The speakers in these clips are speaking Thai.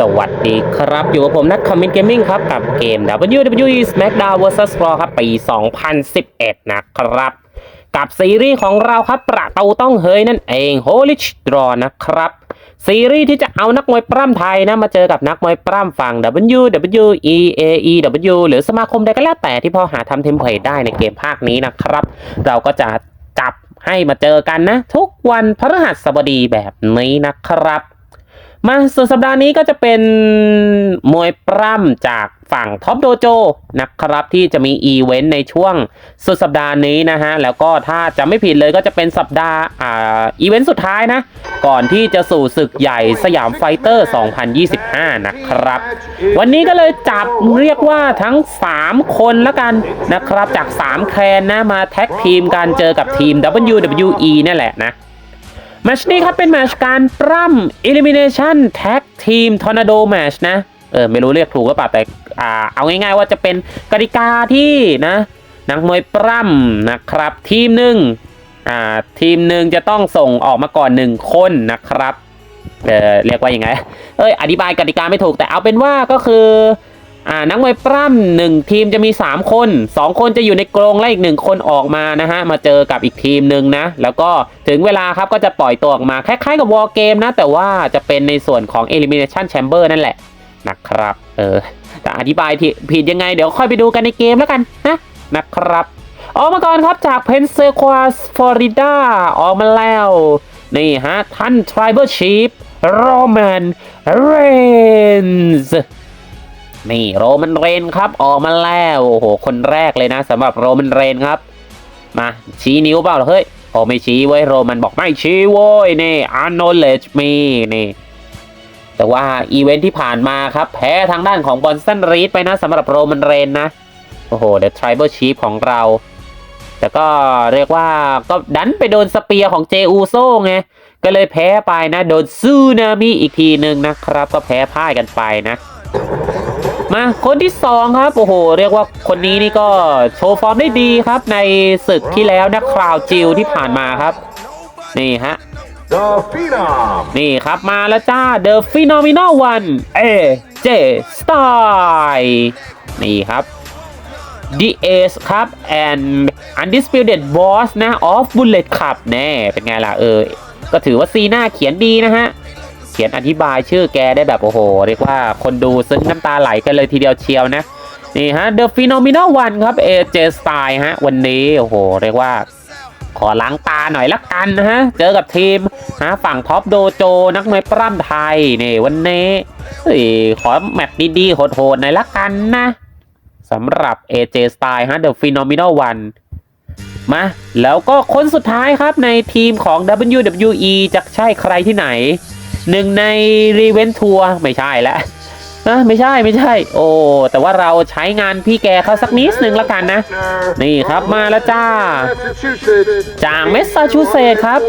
สวัสดีครับ อยู่กับผมนักคอมมินเกมมิ่งครับ กับเกม WWE SmackDown vs Raw ครับ ปี 2011 นะครับ กับซีรีส์ของเราครับ ประตูต้องเฮยนั่นเอง Holy Draw นะครับ ซีรีส์ที่จะเอานักมวยปล้ำไทยนะ มาเจอกับนักมวยปล้ำฝั่ง WWE AEW หรือสมาคมใดก็แล้วแต่ที่พอหาทำเทมเพลตได้ในเกมภาคนี้นะครับ เราก็จะจับให้มาเจอกันนะ ทุกวันพฤหัสบดีแบบนี้นะครับ มาส่วนสัปดาห์นี้ก็จะเป็นมวยปล้ำจากฝั่งท็อปโดโจนะครับที่จะมีอีเวนต์ในช่วงสุดสัปดาห์นี้นะฮะ แล้วก็ถ้าจะไม่ผิดเลยก็จะเป็นสัปดาห์อ่าอีเวนต์สุดท้ายนะ ก่อนที่จะสู่ศึกใหญ่สยามไฟเตอร์ 2025 นะครับ วันนี้ก็เลยจับเรียกว่าทั้ง 3 คนละกันนะครับ จาก 3 แคนนะมาแท็กทีมกันเจอกับทีม WWE นั่นแหละนะ แมชนี้ครับเป็นแมชการปล้ำ Elimination Tag Team Tornado Match นะ เออ ไม่รู้เรียกถูกหรือเปล่าแต่อ่าเอาง่ายๆว่าจะเป็นกติกาที่นะนักมวยปล้ำนะครับ ทีมหนึ่งอ่าทีมหนึ่งจะต้องส่งออกมาก่อนหนึ่งคนนะครับเออเรียกว่ายังไงเอ้ยอธิบายกติกาไม่ถูกแต่เอาเป็นว่าก็คือ อ่านักมวยปล้ำหนึ่งทีมจะมี 3 คน 2 คนจะอยู่ในกรงและอีกหนึ่งคนออกมานะฮะมาเจอกับอีกทีมหนึ่งนะ แล้วก็ถึงเวลาครับก็จะปล่อยตัวออกมาคล้ายๆกับวอลเกมนะ แต่ว่าจะเป็นในส่วนของ Elimination Chamber นั่นแหละนะครับ เออแต่อธิบายผิดยังไงเดี๋ยวค่อยไปดูกันในเกมแล้วกันนะนะครับ ออกมาก่อนครับจากเพนเซควาสฟลอริดาออกมาแล้ว นี่ฮะท่าน Tribal Chief Roman Reigns นี่โรมันเรนครับออกมาแล้วโอ้โหคนแรกเลยนะสำหรับโรมันเรนครับ มาชี้นิ้วเปล่าเห้ยโอ้ไม่ชี้ไว้ยโรมันบอกไม่ชี้โว้ยนี่ acknowledge me นี่ แต่ว่าอีเวนท์ที่ผ่านมาครับ แพ้ทางด้านของบอนสันรีดไปนะสำหรับโรมันเรนนะ โอ้โหเดอะ Tribal Chief ของเราแต่ก็เรียกว่าก็ดันไปโดนสเปียร์ของเจอูโซ่ไง ก็เลยแพ้ไปนะ โดนซูนามิอีกทีหนึ่งนะครับ ก็แพ้พ่ายกันไปนะ มาคนที่สองครับโอ้โห เรียกว่าคนนี้นี่ก็โชว์ฟอร์มได้ดีครับในศึกที่แล้วนะคราวจิวที่ผ่านมาครับ นี่ฮะ The Phenom. นี่ครับมาแล้วจ้า The Phenomenal One AJ Style นี่ครับ The Ace ครับ and Undisputed Boss นะ of Bullet Club แน่เป็นไงล่ะเออ ก็ถือว่าซีหน้าเขียนดีนะฮะ เขียนอธิบายชื่อแกได้แบบโอ้โห เรียกว่าคนดูซึ้งน้ำตาไหลกันเลยทีเดียวเชียวนะนี่ฮะ The Phenomenal One ครับ AJ Style ฮะ วันนี้โอ้โห เรียกว่าขอล้างตาหน่อยละกันนะฮะ เจอกับทีมนะฝั่งท็อปโดโจนักมวยปล้ำไทยนี่วันนี้ขอแมตช์ดีๆโหดๆหน่อยละกันนะสำหรับ AJ Style ฮะ The Phenomenal One มา แล้วก็คนสุดท้ายครับในทีมของ WWE จะใช่ใครที่ไหน หนึ่งในรีเวนทัวร์ไม่ใช่แล้วนะไม่ใช่ไม่ใช่ โอ้แต่ว่าเราใช้งานพี่แกเขาสักนิดนึงละกันนะ นี่ครับมาแล้วจ้า จากเมสซาชูเซตส์ครับ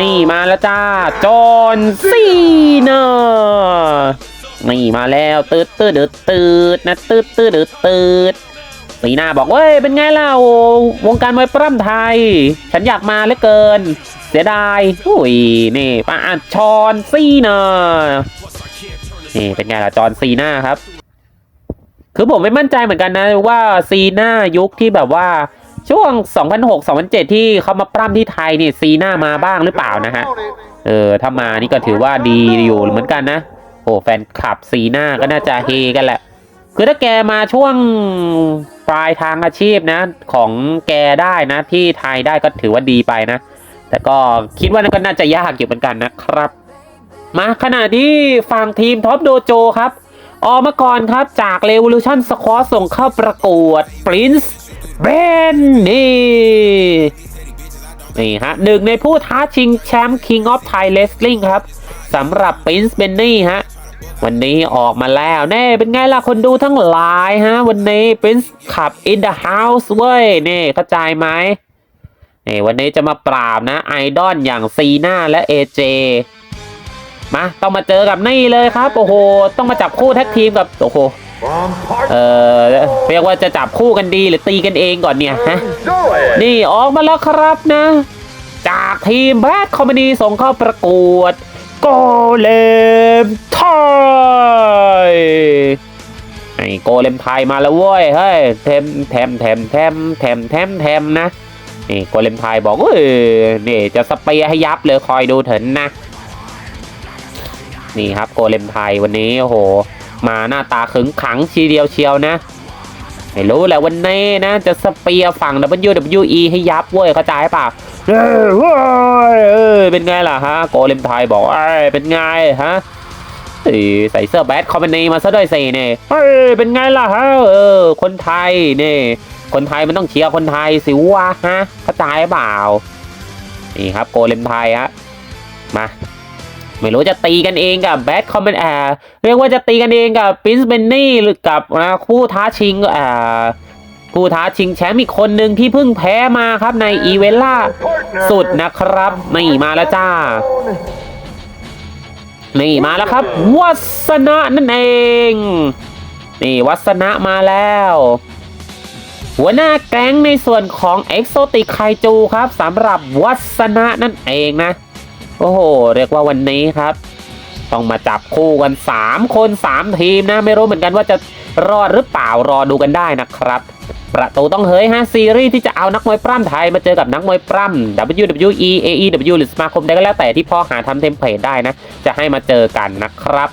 นี่มาแล้วจ้า จอห์นซีเนอร์นี่มาแล้วตืดตืดตืดตืดนะตืดตืดตืดตืดสีหน้าบอกเว้ยเป็นไงล่ะวงการมวยปล้ำไทย ฉันอยากมาเหลือเกิน เสียดายอุ้ยนี่ปาอ่านชอนซีนอร์นี่เป็นไงล่ะจอห์นซีน่าครับ คือผมไม่มั่นใจเหมือนกันนะว่าซีน่ายุคที่แบบว่าช่วง 2006-2007 ที่เขามาปล้ำที่ไทยนี่ซีน่ามาบ้างหรือเปล่านะฮะ เออถ้ามานี่ก็ถือว่าดีอยู่เหมือนกันนะ โอ้แฟนคลับซีน่าก็น่าจะเฮกันแหละ คือถ้าแกมาช่วงปลายทางอาชีพนะ ของแกได้นะที่ไทยได้ก็ถือว่าดีไปนะ แต่ก็คิดว่านั่นก็น่าจะยากอยู่เหมือนกันนะครับ มาขณะที่ฝั่งทีมท็อปโดโจครับ ออกมาก่อนครับจาก Revolution Squad ส่งเข้าประกวด Prince เบนนี่นี่ฮะหนึ่งในผู้ท้าชิงแชมป์ King of Thai Wrestling ครับสำหรับ Prince b e n n y ฮะวันนี้ออกมาแล้วแน่เป็นไงล่ะคนดูทั้งหลายฮะ วันนี้ Prince ขับ in the house เว้ย นี่เข้าใจไหม นี่วันนี้จะมาปราบนะไอดอลอย่างซีน่าและเอเจมาต้องมาเจอกับนี่เลยครับ โอ้โห ต้องมาจับคู่แท็กทีมกับโอ้โหเออเรียกว่าจะจับคู่กันดีหรือตีกันเองก่อนเนี่ยฮะนี่ออกมาแล้วครับนะ จากทีมแบล็คคอมมานีส่งเข้าประกวดโกเลมไทยไอ้โกเลมไทยมาแล้วเว้ยเฮ้ยเทมแทมแทมแทมแทมแทมแทมนะ นี่โกเลมไทยบอกเอ้ยนี่จะสเปียให้ยับเลยคอยดูเถินนะ นี่ครับโกเลมไทยวันนี้โอ้โห มาหน้าตาขึงขังชีเดียวเชียวนะ ไม่รู้แหละวันนี้นะ จะสเปียฝั่ง WWE ให้ยับเว้ยเข้าใจเปล่าเออเว้ยเป็นไงล่ะฮะโกเลมไทยบอกเอ้ยเป็นไงฮะใส่เสื้อแบดคอมพานีมาซะด้วยสิเนี่ยเฮ้ยเป็นไงล่ะฮะเออคนไทยนี่ คนไทยมันต้องเชียร์คนไทยสิวะฮะเข้าใจเปล่า นี่ครับโกเลมไทยฮะมา ไม่รู้จะตีกันเองกับแบทคอมเมนแอร์เรียกว่าจะตีกันเองกับปินส์เบนนี่หรือกับนะคู่ท้าชิงอ่าคู่ท้าชิงแชมป์อีกคนหนึ่งที่เพิ่งแพ้มาครับในอีเวนต์ล่าสุดนะครับ นี่มาแล้วจ้า นี่มาแล้วครับ วัสนะนั่นเอง นี่วัสนะมาแล้ว หัวหน้าแก๊งในส่วนของเอ็กโซติกไคจูครับสำหรับวัสนะนั่นเองนะ โอ้โห เรียกว่าวันนี้ครับ ต้องมาจับคู่กัน 3 คน 3 ทีมนะ ไม่รู้เหมือนกันว่าจะรอดหรือเปล่ารอดูกันได้นะครับ ประตูต้องเฮ้ยฮะซีรีส์ที่จะเอานักมวยปล้ำไทยมาเจอกับนักมวยปล้ำ WWE AEW หรือสมาคมใดก็แล้วแต่ที่พ่อหาทำเทมเพลตได้นะ จะให้มาเจอกันนะครับ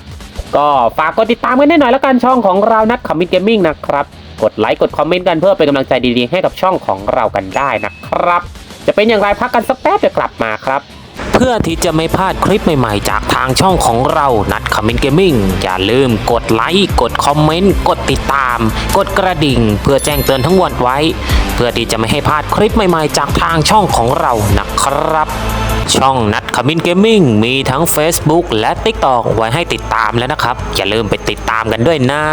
ก็ฝากกดติดตามกันได้หน่อยแล้วกันช่องของเรานักคอมมินเกมมิ่งนะครับ กดไลค์กดคอมเมนต์กันเพื่อเป็นกำลังใจดีๆให้กับช่องของเรากันได้นะครับ จะเป็นอย่างไรพักกันสักแป๊บจะกลับมาครับ เพื่อที่จะไม่พลาดคลิปใหม่ๆ จากทางช่องของเรานัดคอมเมนต์เกมมิ่งอย่าลืมกดไลค์กดคอมเมนต์กดติดตาม กดกระดิ่ง เพื่อแจ้งเตือนทั้งวันไว้ เพื่อที่จะไม่ให้พลาดคลิปใหม่ๆ จากทางช่องของเรานะครับช่องนัดคอมเมนต์เกมมิ่งมีทั้ง Facebook และ TikTok ไว้ให้ติดตามแล้วนะครับ อย่าลืมไปติดตามกันด้วยนะ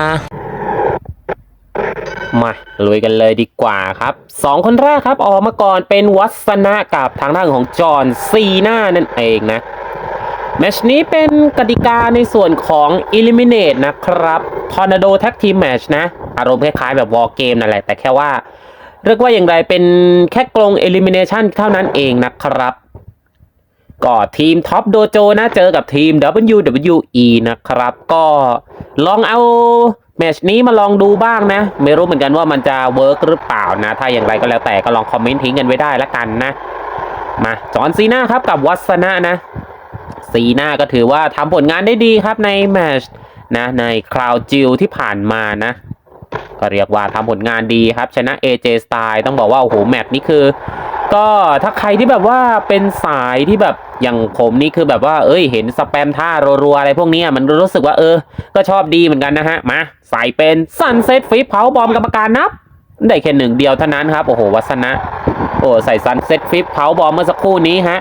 มาลุยกันเลยดีกว่าครับสองคนแรกครับออกมาก่อนเป็นวัสนะกับทางด้านของจอห์นซีน่านั่นเองนะแมชนี้เป็นกติกาในส่วนของ Eliminate นะครับ Tornado Tag Team Match นะ อารมณ์คล้ายๆแบบ War Game นั่นแหละ แต่แค่ว่า เรียกว่าอย่างไรเป็นแค่กรง Elimination เท่านั้นเองนะครับ ก็ทีมท็อปโดโจนะเจอกับทีม WWE นะครับ ก็ลองเอาแมชนี้มาลองดูบ้างนะ ไม่รู้เหมือนกันว่ามันจะเวิร์กหรือเปล่านะ ถ้าอย่างไรก็แล้วแต่ก็ลองคอมเมนต์ทิ้งกันไว้ได้ละกันนะ มาจอนซีนาครับกับวัสนะนะ ซีน่าก็ถือว่าทำผลงานได้ดีครับในแมชนะในคราวจิลที่ผ่านมานะ ก็เรียกว่าทำผลงานดีครับ ชนะ AJ Style ต้องบอกว่า โอ้โห แมตช์นี้คือ ก็ถ้าใครที่แบบว่าเป็นสายที่แบบอย่างผมนี่คือแบบว่า เอ้ย เห็นสแปมท่ารัวๆอะไรพวกนี้มันรู้สึกว่าเออ ก็ชอบดีเหมือนกันนะฮะ มาใส่เป็นซันเซ็ตฟิปเผาบอมกรรมการนับ ได้แค่หนึ่งเดียวเท่านั้นครับ โอ้โห วัสนะ โอ้ใส่ซันเซ็ตฟิปเผาบอมเมื่อสักครู่นี้ฮะ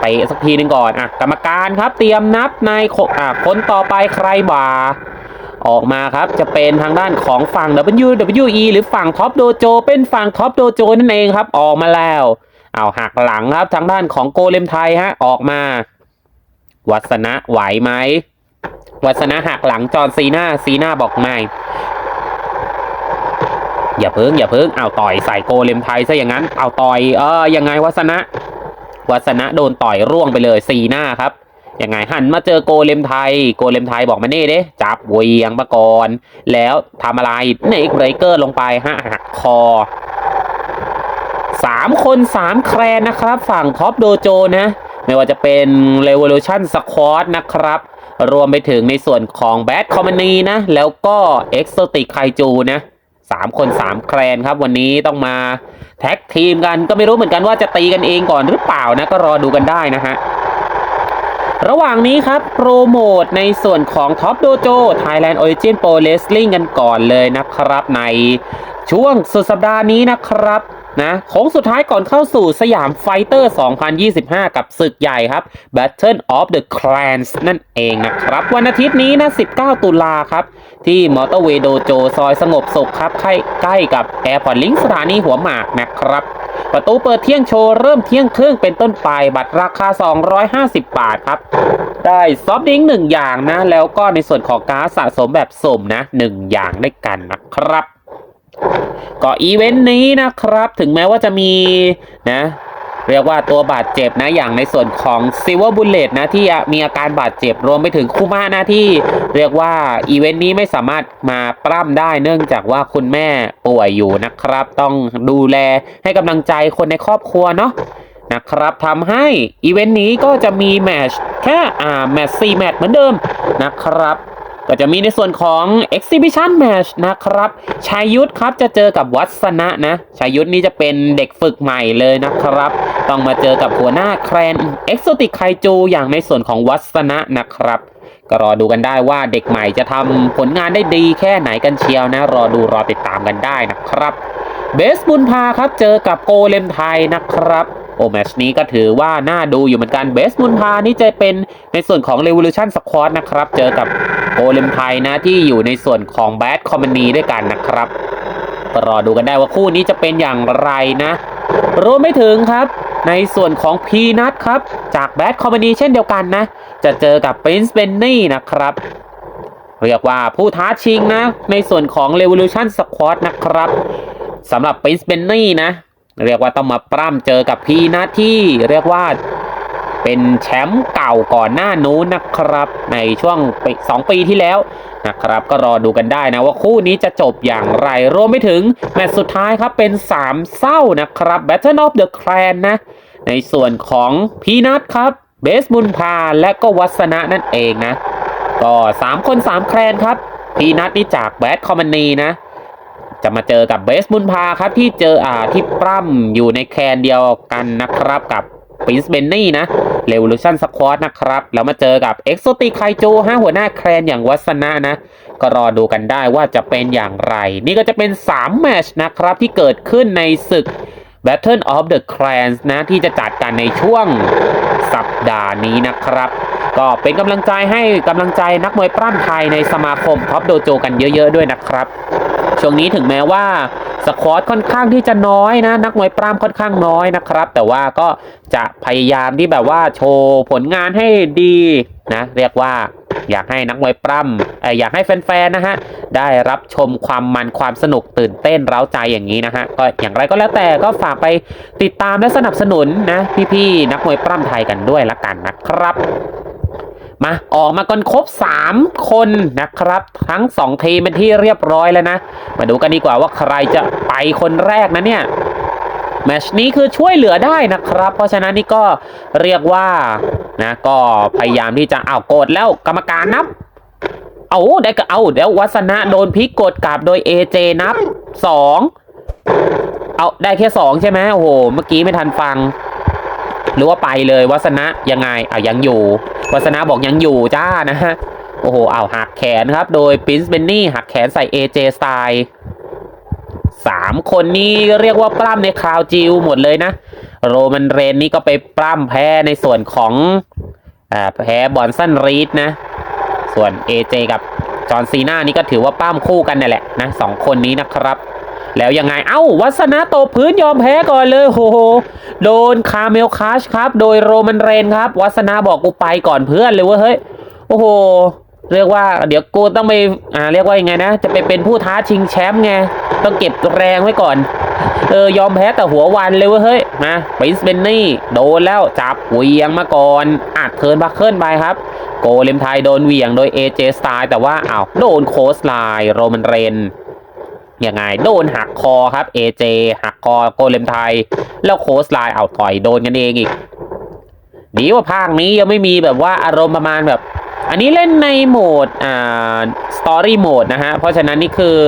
ไปสักทีหนึ่งก่อนอะกรรมการครับเตรียมนับในโคอะคนต่อไปใครบ่า ออกมาครับจะเป็นทางด้านของฝั่ง WWE หรือฝั่งท็อปโดโจเป็นฝั่งท็อปโดโจนั่นเองครับ ออกมาแล้วเอาหักหลังครับทางด้านของโกเลมไทยฮะออกมา วัสนะไหวไหมวัสนะหักหลังจอนซีนาซีนาบอกไม่อย่าเพิ่งอย่าเพิ่งเอาต่อยใส่โกเลมไทยซะอย่างนั้นเอาต่อยเออยังไงวัสนะ วัสนะโดนต่อยร่วงไปเลยซีหน้าครับ ยังไงหันมาเจอโกเลมไทย โกเลมไทยบอกมาเน่เด้จับเวียงมาก่อนแล้วทำอะไรเนกเบรเกอร์ลงไปฮะหักคอสามคนสามแครนนะครับ ฝั่งท็อปโดโจนะ ไม่ว่าจะเป็น Revolution Squad นะครับ รวมไปถึงในส่วนของ Bad Company นะ แล้วก็ Exotic Kaiju นะสามคนสามแครนครับ วันนี้ต้องมาแท็กทีมกันก็ไม่รู้เหมือนกันว่าจะตีกันเองก่อนหรือเปล่านะ ก็รอดูกันได้นะฮะ ระหว่างนี้ครับ โปรโมทในส่วนของท็อปโดโจ Thailand Origin Pro Wrestling กันก่อนเลยนะครับในช่วงสุดสัปดาห์นี้นะครับนะโค้งสุดท้ายก่อนเข้าสู่สยามไฟเตอร์ 2025 กับศึกใหญ่ครับ Battle of the Clans นั่นเองนะครับ วันอาทิตย์นี้นะ 19 ตุลาครับ ที่มอเตอร์เวย์โดโจซอยสงบสุขครับใกล้ใกล้กับ Airport Link สถานีหัวหมากนะครับ ประตูเปิดเที่ยงโชว์เริ่มเที่ยงครึ่งเป็นต้นไปบัตรราคา 250 บาทครับ ได้ซอฟต์ดริงหนึ่งอย่างนะ แล้วก็ในส่วนของการสะสมแบบสมนะหนึ่งอย่างด้วยกันนะครับก็อีเวนต์นี้นะครับ ถึงแม้ว่าจะมีนะ เรียกว่าตัวบาดเจ็บนะอย่างในส่วนของซิลเวอร์บุลเลตนะที่มีอาการบาดเจ็บรวมไปถึงคูมานะที่ เรียกว่าอีเวนต์นี้ไม่สามารถมาปล้ำได้เนื่องจากว่าคุณแม่ป่วยอยู่นะครับ ต้องดูแลให้กำลังใจคนในครอบครัวเนาะนะครับทำให้อีเวนต์นี้ก็จะมีแมชแค่อ่าแมตช์4แมตช์เหมือนเดิมนะครับ ก็จะมีในส่วนของ Exhibition Match นะครับชายยุทธครับจะเจอกับวัสนะนะชายยุทธนี่จะเป็นเด็กฝึกใหม่เลยนะครับ ต้องมาเจอกับหัวหน้าแครน Exotic Kaiju อย่างในส่วนของวัสนะนะครับ ก็รอดูกันได้ว่าเด็กใหม่จะทำผลงานได้ดีแค่ไหนกันเชียวนะ รอดูรอติดตามกันได้นะครับ เบสบุญพาครับเจอกับโกเลมไทยนะครับ โอ้แมชนี้ก็ถือว่าน่าดูอยู่เหมือนกันเบสบุญพานี่จะเป็นในส่วนของ Revolution Squad นะครับ เจอกับโกเลมไทยนะที่อยู่ในส่วนของ Bad Company ด้วยกันนะครับก็รอดูกันได้ว่าคู่นี้จะเป็นอย่างไรนะรวมไม่ถึงครับ ในส่วนของพีนัทครับ จาก Bad Company เช่นเดียวกันนะ จะเจอกับ Prince Benny นะครับ เรียกว่าผู้ท้าชิงนะ ในส่วนของ Revolution Squad นะครับสำหรับ Prince Benny นะ เรียกว่าต้องมาปล้ำเจอกับพีนัทที่เรียกว่าเป็นแชมป์เก่าก่อนหน้านู้นนะครับ ในช่วงสองปีที่แล้วนะครับ ก็รอดูกันได้นะว่าคู่นี้จะจบอย่างไร รวมไปถึง แมตช์สุดท้ายครับเป็น3เศร้านะครับ Battle of the Clan นะ ในส่วนของพีนัทครับเบสบุญพาและก็วัสนะนั่นเองนะ ก็ 3 คน 3 แคลนครับ พีนัทนี่จากแบดคอมมานีนะ จะมาเจอกับเบสบุญพาครับที่เจออ่าที่ปล้ำอยู่ในแคนเดียวกันนะครับกับปินส์เบนนี่นะเร v o l u ชั่นสควอตนะครับ แล้วมาเจอกับเอ็กโซติไคโจฮะหัวหน้าแคลนอย่างวัสนะนะ ก็รอดูกันได้ว่าจะเป็นอย่างไร นี่ก็จะเป็น 3 แมชนะครับที่เกิดขึ้นในศึก Battle of the Clans นะ ที่จะจัดกันในช่วงสัปดาห์นี้นะครับ ก็เป็นกำลังใจให้กำลังใจนักมวยปล้ำไทยในสมาคมท็อปโดโจกันเยอะ ๆ ด้วยนะครับ ช่วงนี้ถึงแม้ว่าสควอตค่อนข้างที่จะน้อยนะ นักมวยปล้ำค่อนข้างน้อยนะครับ แต่ว่าก็จะพยายามที่แบบว่าโชว์ผลงานให้ดีนะ เรียกว่าอยากให้นักมวยปล้ำเอ่ออยากให้แฟนๆนะฮะได้รับชมความมันความสนุกตื่นเต้นเร้าใจอย่างนี้นะฮะก็อย่างไรก็แล้วแต่ก็ฝากไปติดตามและสนับสนุนนะพี่ๆนักมวยปล้ำไทยกันด้วยละกันนะครับ มาออกมากันครบ 3 คนนะครับ ทั้ง 2 ทีมเป็นที่เรียบร้อยแล้วนะ มาดูกันดีกว่าว่าใครจะไปคนแรกนะเนี่ยแมชนี้คือช่วยเหลือได้นะครับ เพราะฉะนั้นนี่ก็เรียกว่านะก็พยายามที่จะเอาวกดแล้วกรรมการนับ เอาได้ก็เอาเดี๋ยววัสนะโดนพิกกดกลับโดย AJ นับ 2 เอาได้แค่ 2 ใช่ไหมโอ้โห เมื่อกี้ไม่ทันฟัง หรือว่าไปเลยวัสนะยังไงเอะยังอยู่ วัสนะบอกยังอยู่จ้านะฮะโอ้โหเอาหักแขนครับ โดย Prince Benny หักแขนใส่ AJ Style สามคนนี้เรียกว่าปล้ำในคราวจิวหมดเลยนะ โรมันเรนนี่ก็ไปปล้ำแพ้ในส่วนของอแพ้บอนสันรีดนะ ส่วน AJ กับจอห์นซีนานี่ก็ถือว่าปล้ำคู่กันนั่นแหละนะสองคนนี้นะครับ แล้วยังไง เอ้า วัสนะตบพื้นยอมแพ้ก่อนเลยโหโห โดนคาเมลคัชครับ โดยโรมันเรนครับ วัสนาบอกกูไปก่อนเพื่อนเลยว่าเฮ้ย โอ้โห เรียกว่าเดี๋ยวกูต้องไป อ่า เรียกว่ายังไงนะ จะไปเป็นผู้ท้าชิงแชมป์ไง ต้องเก็บแรงไว้ก่อน เออ ยอมแพ้แต่หัววันเลยว่าเฮ้ยมาปรินซ์เบนนี่ โดนแล้วจับเวียงมาก่อน อัดเทินบัคเคิลไปครับโกเลมไทยโดนเหวียงโดย AJ สไตล์แต่ว่าอ้าวโดนโคสไลน์โรมันเรน ยังไง โดนหักคอครับ AJ หักคอโกเลมไทย แล้วโค้ชไลน์เอาต่อยโดนกันเองอีกดีว่าภาคนี้ยังไม่มีแบบว่าอารมณ์ประมาณแบบ อันนี้เล่นในโหมดอ่าสตอรี่โหมดนะฮะ เพราะฉะนั้นนี่คือ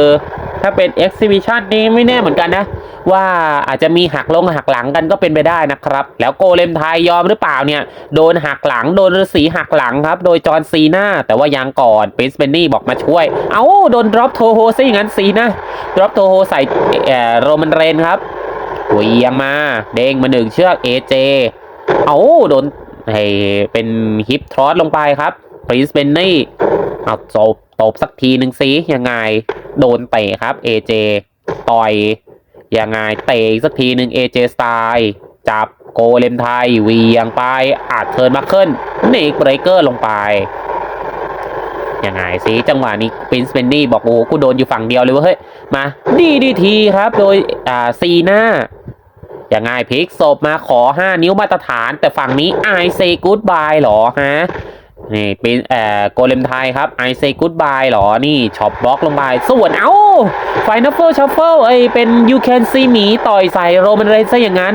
ถ้าเป็น Exhibition นี้ไม่แน่เหมือนกันนะ ว่าอาจจะมีหักลงหักหลังกันก็เป็นไปได้นะครับ แล้วโกเลมไทยยอมหรือเปล่าเนี่ย โดนหักหลังโดนฤาษีหักหลังครับ โดยจอห์นซีนาแต่ว่ายังก่อนป็นสเปนนี่บอกมาช่วย เอาโดนดรอปโทโฮซะอย่างนั้นซีนะดรอปโทโฮใส่เอ่อโรมันเรนครับหัวเอียงมา เด้งมาหนึ่งเชือกเอเจเอ้าโดนให้เป็นฮิปทรอสลงไปครับ ปรินซ์เบนนี่เอาตบตบสักทีหนึ่งสิยังไง โดนเตะครับเอเจต่อยยังไงเตะสักทีหนึ่งเอเจสไตล์จับโกเลมไทยเวียงไปอาจเทิร์นมาเคิลเนกเบรเกอร์ลงไปยังไงสิจังหวะนี้ปรินซ์เบนนี่บอกโอ้กูโดนอยู่ฝั่งเดียวเลยว่าเฮ้ยมาดีดีทีครับโดยอ่าซีน่ายังไงพลิกศพมาขอ 5 นิ้วมาตรฐาน แต่ฝั่งนี้ I say goodbye หรอฮะ นี่เป็นเอ่อโกเลมไทยครับ I say goodbye หรอ นี่ช็อปบล็อกลงไปส่วนเอ้าไฟนัฟเฟิลชัฟเฟิลเอ้ยเป็น you can see me ต่อยใส่โรมันเรนซะอย่างนั้น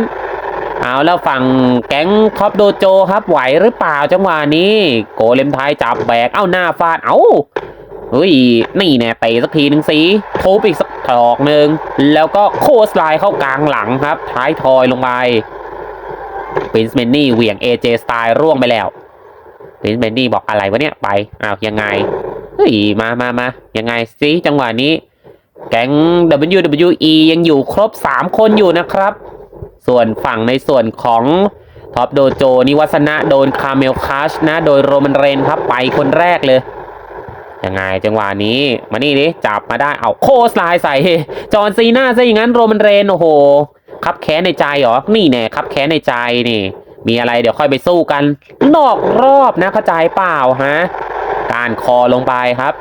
เอาแล้วฝั่งแก๊งท็อปโดโจครับไหวหรือเปล่าจังหวะนี้ โกเลมไทยจับแบก เอ้าหน้าฟาด เอ้าเฮ้ย นี่แน่เตะสักทีหนึ่งสิทุบอีกสักถอกหนึ่งแล้วก็โคสไลด์เข้ากลางหลังครับ ท้ายทอยลงไปปินซ์เมนนี่เหวี่ยง AJ สไตล์ร่วงไปแล้ว ปรินเมนนี่บอกอะไรวะเนี่ยไปอ้าวยังไงเฮ้ยมามามายังไงสิจังหวะนี้ แก๊ง WWE ยังอยู่ครบ 3 คนอยู่นะครับ ส่วนฝั่งในส่วนของท็อปโดโจนิวัสนะโดนคาเมลคัชนะ โดยโรมันเรนครับไปคนแรกเลยยังไงจังหวะนี้มานี่ดิจับมาได้เอาโคสไลด์ใส่จอห์นซีน่าซะอย่างนั้นโรมันเรนโอ้โหคับแค้นในใจเหรอนี่แน่คับแค้นในใจนี่ มีอะไรเดี๋ยวค่อยไปสู้กันนอกรอบนะเข้าใจเปล่าฮะการคอลงไปครับ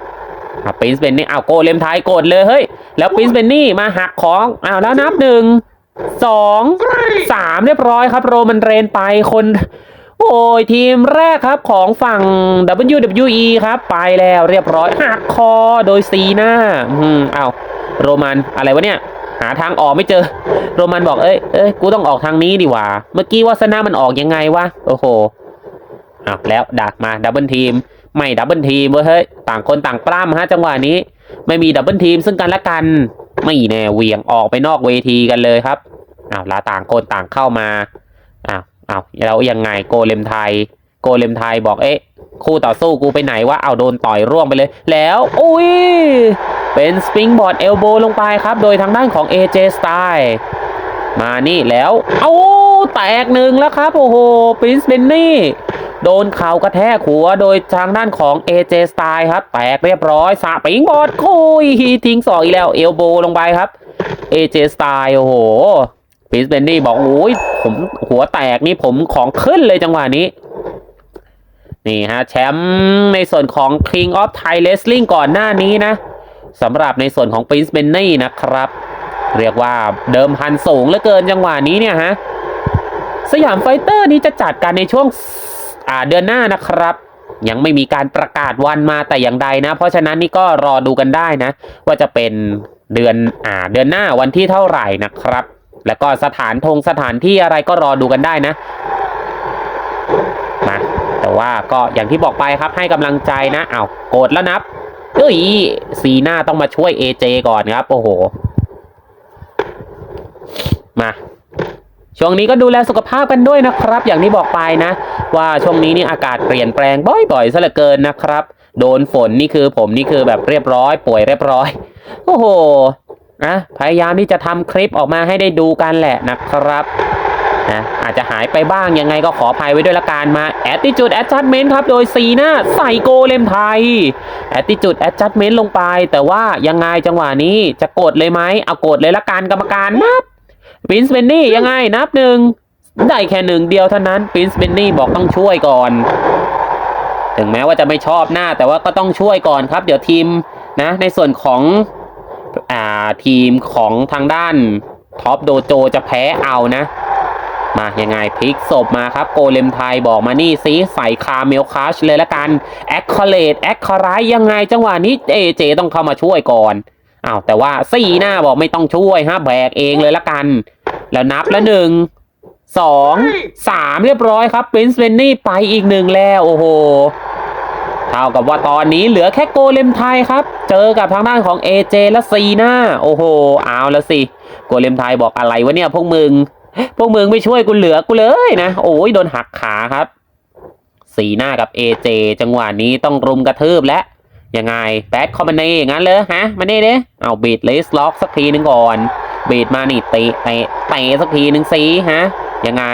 ปินซ์เบนนี่เอาโกเลมไทยกดเลยเฮ้ยแล้วปินซ์เบนนี่มาหักของอ้าวแล้วนับหนึ่งสองสามเรียบร้อยครับ โรมันเรนไปคน โอ้ยทีมแรกครับของฝั่ง WWE ครับไปแล้วเรียบร้อยหักคอโดยซีหน้าอืมเอาโรมันอะไรวะเนี่ย หาทางออกไม่เจอ โรมันบอกเอ้ยเอ้ยกูต้องออกทางนี้ดีว่า เมื่อกี้วาสนามันออกยังไงวะโอ้โหอ้าวแล้วดักมาดับเบิลทีม ไม่ดับเบิลทีมเว้ยเฮ้ยต่างคนต่างปล้ำฮะจังหวะนี้ ไม่มีดับเบิลทีมซึ่งกันและกัน ไม่แน่เหวี่ยงออกไปนอกเวทีกันเลยครับอ้าวล้วต่างคนต่างเข้ามาอ้าวอ้าวแล้วยังไงโกเลมไทย โกเลมไทยบอกเอ๊ะคู่ต่อสู้กูไปไหนวะเอาโดนต่อยร่วงไปเลย แล้ว อุ้ย เป็นสปริงบอร์ดเอลโบลงไปครับ โดยทางด้านของ AJ Style มานี่แล้ว เอาแตกหนึ่งแล้วครับ โอ้โหปรินซ์เบนนี่ โดนเข่ากระแทกหัวโดยทางด้านของ AJ Style ครับ แตกเรียบร้อยสปริงบอร์ดคุยทิ้งสองอีกแล้วเอลโบลงไปครับ AJ Style โอ้โหปรินซ์เบนนี่บอกโอ้ยผมหัวแตกนี่ผมของขึ้นเลยจังหวะนี้นี่ฮะ แชมป์ในส่วนของ King of Thai Wrestling ก่อนหน้านี้นะ สำหรับในส่วนของ Prince b e n n y นะครับ เรียกว่าเดิมพันสูงเหลือเกินจังหวะนี้เนี่ยฮะสยามไฟเตอร์นี้จะจัดกันในช่วงอ่าเดือนหน้านะครับ ยังไม่มีการประกาศวันมาแต่อย่างใดนะ เพราะฉะนั้นนี่ก็รอดูกันได้นะ ว่าจะเป็นเดือนอ่าเดือนหน้าวันที่เท่าไหร่นะครับ แล้วก็สถานทงสถานที่อะไรก็รอดูกันได้นะมาแต่ว่าก็อย่างที่บอกไปครับให้กำลังใจนะเอาวโกดแล้วนับ เอ้ยซีหน้าต้องมาช่วย AJ ก่อนครับ โอ้โห มาช่วงนี้ก็ดูแลสุขภาพกันด้วยนะครับ อย่างที่บอกไปนะ ว่าช่วงนี้นี่อากาศเปลี่ยนแปลงบ่อยๆซะเหลือเกินนะครับ โดนฝนนี่คือผมนี่คือแบบเรียบร้อย ป่วยเรียบร้อย โอ้โหนะพยายามที่จะทำคลิปออกมาให้ได้ดูกันแหละนะครับ นะอาจจะหายไปบ้างยังไงก็ขออภัยไว้ด้วยละกันมา attitude adjustment ครับ โดยซีหน้าใส่โกเลมไทย attitude adjustment ลงไป แต่ว่ายังไงจังหวะนี้จะกดเลยไหมเอากดเลยละกันกรรมการนับปินส์เบนนี่ยังไงนับหนึ่งได้แค่หนึ่งเดียวเท่านั้นปินส์เบนนี่บอกต้องช่วยก่อน ถึงแม้ว่าจะไม่ชอบหน้า แต่ว่าก็ต้องช่วยก่อนครับ เดี๋ยวทีมนะในส่วนของอ่าทีมของทางด้านท็อปโดโจจะแพ้เอานะ มายังไงพลิกศพมาครับ โกเลมไทยบอกมานี่ซิใส่คาเมลคัชเลยละกันแอคคอเลตแอคคอไรยังไงจังหวะนี้เอเจต้องเข้ามาช่วยก่อนอ้าวแต่ว่าสี่หน้าบอกไม่ต้องช่วยฮะแบกเองเลยละกัน แล้วนับแล้วหนึ่งสองสามเรียบร้อยครับปรินซ์เวนนี่ไปอีกหนึ่งแล้วโอ้โหเท่ากับว่าตอนนี้เหลือแค่โกเลมไทยครับ เจอกับทางด้านของ AJ และซีหน้าโอ้โหเอาแล้วสิโกเลมไทยบอกอะไรวะเนี่ยพวกมึง พวกมึงไม่ช่วยกูเหลือกูเลยนะ โอ้ยโดนหักขาครับ สีหน้ากับ AJ จังหวะนี้ต้องรุมกระทืบและยังไงแบดคอมมานเน่งั้นเลยฮะมาเน่เด้เอาบีดเลสล็อกสักทีหนึ่งก่อนบีดมานี่เตะเตะเตะสักทีหนึ่งสิฮะยังไง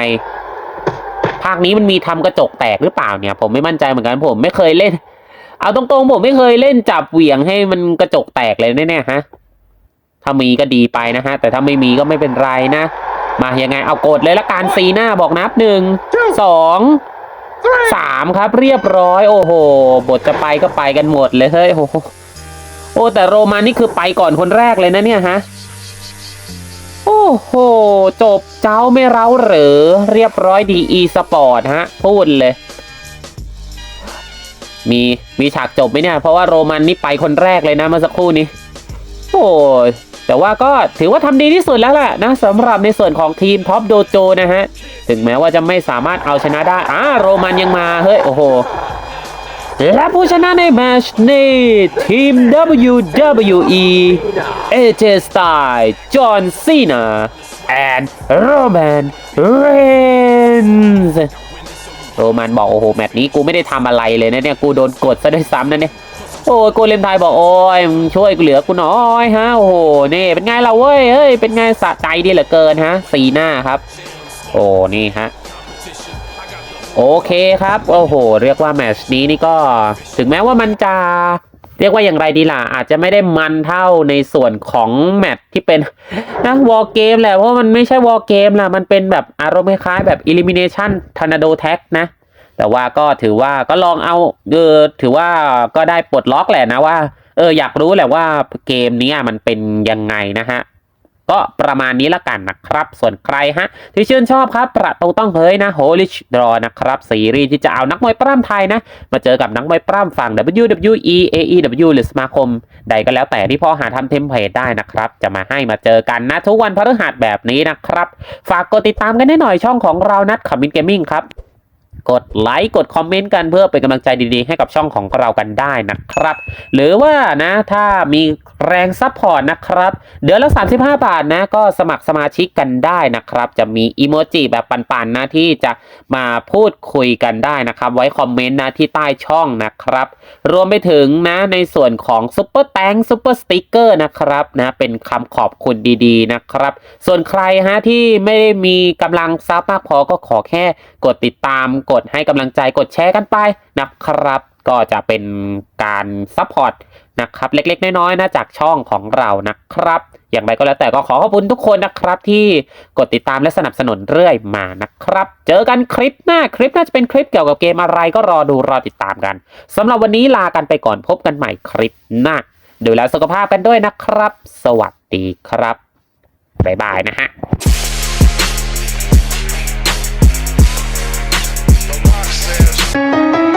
ภาคนี้มันมีทำกระจกแตกหรือเปล่าเนี่ย ผมไม่มั่นใจเหมือนกันผมไม่เคยเล่น เอาตรงๆผมไม่เคยเล่นจับเหวี่ยงให้มันกระจกแตกเลยแน่ๆฮะถ้ามีก็ดีไปนะฮะแต่ถ้าไม่มีก็ไม่เป็นไรนะ มายังไงเอากดเลยละการซีหน้าบอกนับหนึ่งสองสามครับเรียบร้อย โอ้โห บทจะไปก็ไปกันหมดเลยเฮ้ยโอ้โหโอ้แต่โรมันนี่คือไปก่อนคนแรกเลยนะเนี่ยฮะโอ้อ้โห จบเจ้าไม่เร้าหรือเรียบร้อยดีอีสปอร์ตฮะ พูดเลย มีมีฉากจบไหมเนี่ย เพราะว่าโรมันนี่ไปคนแรกเลยนะเมื่อสักครู่นี้ โอ้ย แต่ว่าก็ถือว่าทำดีที่สุดแล้วแหละนะสำหรับในส่วนของทีมท็อปโดโจนะฮะ ถึงแม้ว่าจะไม่สามารถเอาชนะได้อ่าโรมันยังมาเฮ้ยโอ้โหและผู้ชนะในแมชนี้ทีม WWE AJ Styles John Cena and Roman Reigns โรมันบอกโอ้โหแมตช์นี้กูไม่ได้ทำอะไรเลยนะเนี่ย กูโดนกดซะด้วยซ้ำนะเนี่ย โอ้ยโกเลมไทยบอกโอ้ยช่วยกูเหลือกูหน่อยฮะโอ้โหนี่เป็นไงเราเว้ยเฮ้ยเป็นไงสะใจดีเหลือเกินฮะสีหน้าครับ โอ้นี่ฮะโอเคครับโอ้โห เรียกว่าแมชนี้นี่ก็ถึงแม้ว่ามันจะเรียกว่าอย่างไรดีล่ะ อาจจะไม่ได้มันเท่าในส่วนของแมตช์ที่เป็นนะวอลเกมแหละเพราะมันไม่ใช่วอลเกมล่ะ มันเป็นแบบอารมณ์คล้ายๆแบบ Elimination Tornado Tag นะ แต่ว่าก็ถือว่าก็ลองเอาเออถือว่าก็ได้ปลดล็อกแหละนะว่า เอออยากรู้แหละว่าเกมนี้มันเป็นยังไงนะฮะก็ประมาณนี้ละกันนะครับ ส่วนใครฮะ ที่ชื่นชอบครับ ประตูต้องเฮ้ยนะ Holy Draw นะครับ ซีรีส์ที่จะเอานักมวยปล้ำไทยนะ มาเจอกับนักมวยปล้ำฝั่ง WWE AEW หรือสมาคม ใดก็แล้วแต่ที่พ่อหาทำเทมเพลตได้นะครับ จะมาให้มาเจอกันนะ ทุกวันพฤหัสแบบนี้นะครับ ฝากกดติดตามกันได้หน่อยช่องของเรานัดขมินเกมมิ่งครับ กดไลค์กดคอมเมนต์กันเพื่อเป็นกำลังใจดีๆ ให้กับช่องของเรากันได้นะครับ หรือว่านะถ้ามีแรงซัพพอร์ตนะครับ เดือนละ 35 บาทนะ ก็สมัครสมาชิกกันได้นะครับ จะมีอีโมจิแบบปันๆนะที่จะมาพูดคุยกันได้นะครับ ไว้คอมเมนต์นะที่ใต้ช่องนะครับ รวมไปถึงนะในส่วนของซุปเปอร์แตงซุปเปอร์สติกเกอร์นะครับนะเป็นคำขอบคุณดีๆนะครับ ส่วนใครฮะที่ไม่ได้มีกำลังซับมากพอก็ขอแค่กดติดตามกดให้กำลังใจกดแชร์กันไปนะครับ ก็จะเป็นการซัพพอร์ตนะครับเล็กๆ น้อยๆนะจากช่องของเรานะครับ อย่างไรก็แล้วแต่ก็ขอขอบคุณทุกคนนะครับ ที่กดติดตามและสนับสนุนเรื่อยมานะครับ เจอกันคลิปหน้าคลิปน่าจะเป็นคลิปเกี่ยวกับเกมอะไรก็รอดูรอติดตามกันสำหรับวันนี้ลากันไปก่อนพบกันใหม่คลิปหน้าดูแลสุขภาพกันด้วยนะครับ สวัสดีครับบ๊ายบายนะฮะ Música